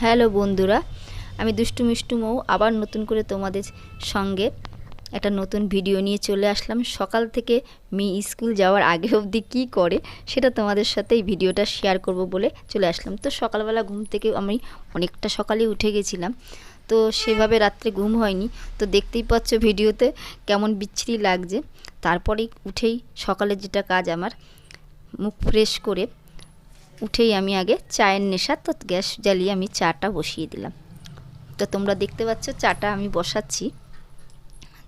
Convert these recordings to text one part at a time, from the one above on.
Hello বন্ধুরা, আমি দুষ্টু মিষ্টু মৌ, আবার নতুন করে তোমাদের সঙ্গে একটা নতুন ভিডিও নিয়ে চলে আসলাম। সকাল থেকে মেয়ে স্কুল যাওয়ার আগে অবধি কী করে সেটা তোমাদের সাথে এই ভিডিওটা শেয়ার করব বলে চলে আসলাম। তো সকালবেলা ঘুম থেকে আমি অনেকটা সকালে উঠে গেছিলাম। তো সেভাবে রাত্রে ঘুম হয়নি। তো দেখতেই পাচ্ছ ভিডিওতে কেমন বিচ্ছিরি লাগছে। তারপরে উঠেই সকালে যেটা কাজ আমার, মুখ ফ্রেশ করে উঠেই আমি আগে চায়ের নেশা তো গ্যাস জ্বালিয়ে আমি চাটা বসিয়ে দিলাম। তো তোমরা দেখতে পাচ্ছ চাটা আমি বসাচ্ছি।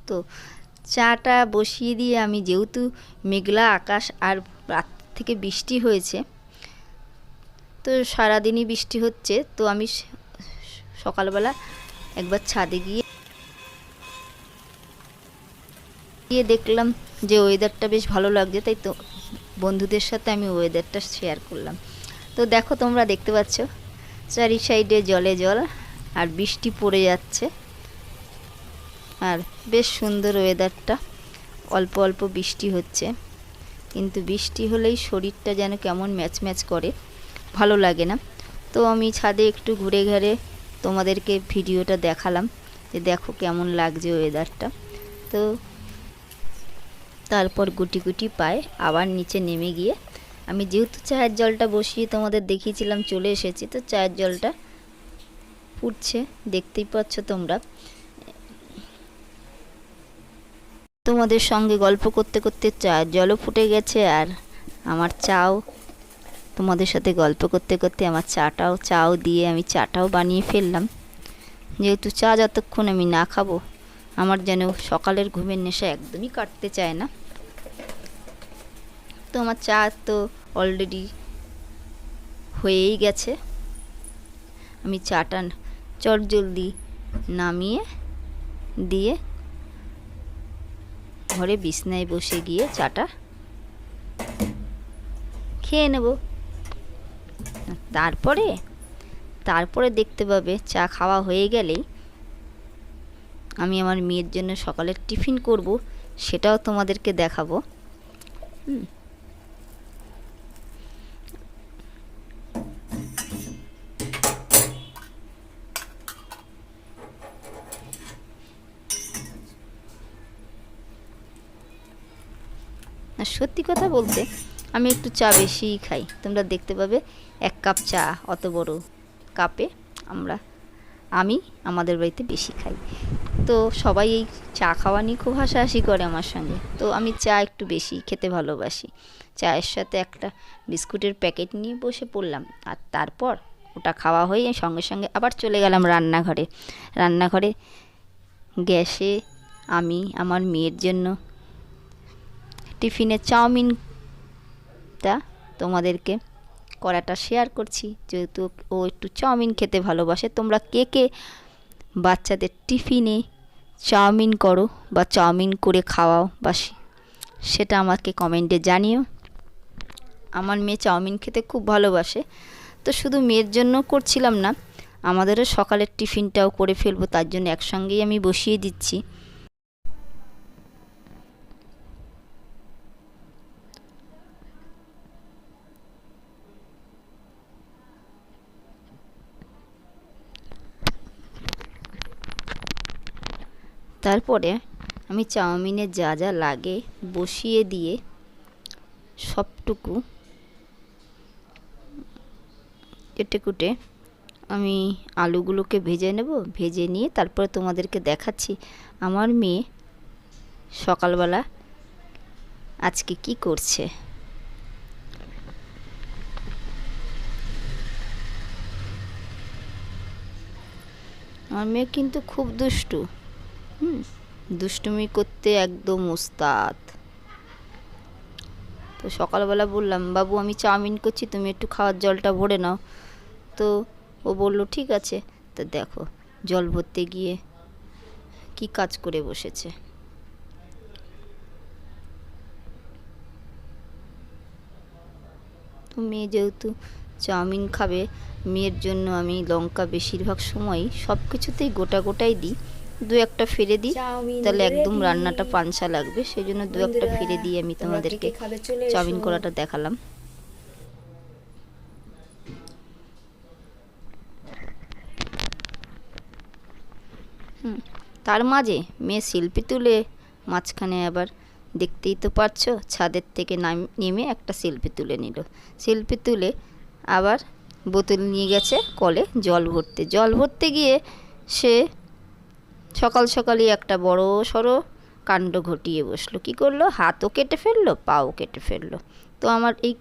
তো চাটা বসিয়ে দিয়ে আমি যেহেতু মেঘলা আকাশ আর রাত থেকে বৃষ্টি হয়েছে, তো সারাদিনই বৃষ্টি হচ্ছে, তো আমি সকালবেলা একবার ছাদে গিয়ে গিয়ে দেখলাম যে ওয়েদারটা বেশ ভালো লাগছে, তাই তো বন্ধুদের সাথে আমি ওয়েদারটা শেয়ার করলাম। তো দেখো তোমরা দেখতে পাচ্ছ, চারি সাইডে জলে জল আর বৃষ্টি পড়ে যাচ্ছে। আর বেশ সুন্দর ওয়েদারটা অল্প অল্প বৃষ্টি হচ্ছে। কিন্তু বৃষ্টি হলেই শরীরটা যেন কেমন ম্যাচ ম্যাচ করে, ভালো লাগে না। তো আমি ছাদে একটু ঘুরে ঘুরে তোমাদেরকে ভিডিওটা দেখালাম, যে দেখো কেমন লাগছে ওয়েদারটা তো তারপর গুটি গুটি পায়ে আবার নিচে নেমে গিয়ে আমি যেহেতু চায়ের জলটা বসিয়ে তোমাদের দেখিয়েছিলাম, চলে এসেছি, তো চায়ের জলটা ফুটছে, দেখতেই পাচ্ছ তোমরা। তোমাদের সঙ্গে গল্প করতে করতে চায়ের জলও ফুটে গেছে, আর আমার চাও, তোমাদের সাথে গল্প করতে করতে আমার চাটাও, চাও দিয়ে আমি চাটাও বানিয়ে ফেললাম। যেহেতু চা যতক্ষণ আমি না খাব, আমার যেন সকালের ঘুমের নেশা একদমই কাটতে চায় না। তো আমার চা তো অলরেডি হয়েই গেছে। আমি চাটা চট জলদি নামিয়ে দিয়ে ঘরে বিছনায় বসে গিয়ে চাটা খেয়ে নেব। তারপরে তারপরে দেখতে পাবে, চা খাওয়া হয়ে গেলেই আমি আমার মেয়ের জন্য সকালের টিফিন করব, সেটাও তোমাদেরকে দেখাবো। হুম। আর সত্যি কথা বলতে আমি একটু চা বেশিই খাই। তোমরা দেখতে পাবে এক কাপ চা অত বড় কাপে আমরা, আমি আমাদের বাড়িতে বেশি খাই। তো সবাই এই চা খাওয়া নিয়ে খুব হাসাহাসি করে আমার সঙ্গে। তো আমি চা একটু বেশি খেতে ভালোবাসি। চায়ের সাথে একটা বিস্কুটের প্যাকেট নিয়ে বসে পড়লাম আর তারপর ওটা খাওয়া হয়ে সঙ্গে সঙ্গে আবার চলে গেলাম রান্নাঘরে। রান্নাঘরে গ্যাসে আমি আমার মেয়ের জন্য টিফিনে চাউমিনটা তোমাদেরকে করাটা শেয়ার করছি। যেহেতু ও একটু চাউমিন খেতে ভালোবাসে, তোমরা কে কে বাচ্চাদের টিফিনে চাউমিন করো বা চাউমিন করে খাওয়াও বা সেটা আমাকে কমেন্টে জানিও। আমার মেয়ে চাউমিন খেতে খুব ভালোবাসে। তো শুধু মেয়ের জন্য করছিলাম না, আমাদেরও সকালের টিফিনটাও করে ফেলব, তার জন্য একসঙ্গেই আমি বসিয়ে দিচ্ছি। তারপরে আমি চাউমিনে যা যা লাগে বসিয়ে দিয়ে সবটুকু কেটে কুটে আমি আলুগুলোকে ভেজে নেব। ভেজে নিয়ে তারপরে তোমাদেরকে দেখাচ্ছি আমার মেয়ে সকালবেলা আজকে কি করছে। আমার মেয়ে কিন্তু খুব দুষ্টু। হুম দুষ্টুমি করতে একদম ওস্তাদ। তো সকালবেলা বললাম, বাবু, আমি চাউমিন করছি, তুমি একটু খাওয়ার জলটা ভরে নাও। তো ও বলল, ঠিক আছে। তো দেখো, জল ভরতে গিয়ে কি কাজ করে বসেছে। তো মেয়ে যেহেতু চাউমিন খাবে, মেয়ের জন্য আমি লঙ্কা বেশিরভাগ সময়ই সব কিছুতেই গোটা গোটাই দিই। দু একটা ফিরে দিই তাহলে একদম রান্নাটা পানসা লাগবে সেই জন্য দু একটা ফিরে দিয়ে আমি তোমাদেরকে চাউমিন করাটা দেখালাম। তার মাঝে মেয়ে শিল্পী তুলে মাঝখানে আবার দেখতেই তো পারছ ছাদের থেকে নেমে একটা শিল্পী তুলে নিল। শিল্পী তুলে আবার বোতল নিয়ে গেছে কলে জল ভরতে। জল ভরতে গিয়ে সে সকাল সকালই একটা বড় সড়ো কাণ্ড ঘটিয়ে বসল। কি করল? হাতও কেটে ফেলল, পাও কেটে ফেলল। তো আমার এই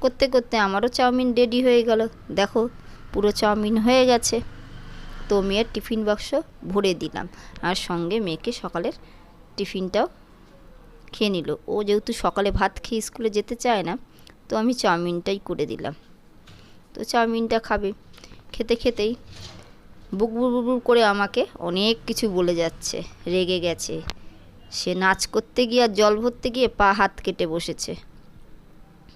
করতে করতে আমারও চাউমিন রেডি হয়ে গেল। দেখো, পুরো চাউমিন হয়ে গেছে। তো মেয়ের টিফিন বাক্স ভরে দিলাম। আর সঙ্গে মেয়েকে সকালের টিফিনটাও খেয়ে নিল। ও যেহেতু সকালে ভাত খেয়ে স্কুলে যেতে চায় না, তো আমি চাউমিনটাই করে দিলাম। তো চাউমিনটা খাবে। খেতে খেতেই বুক বুক করে আমাকে অনেক কিছু বলে যাচ্ছে। রেগে গেছে। সে নাচ করতে গিয়ে আর জল ভরতে গিয়ে পা হাত কেটে বসেছে।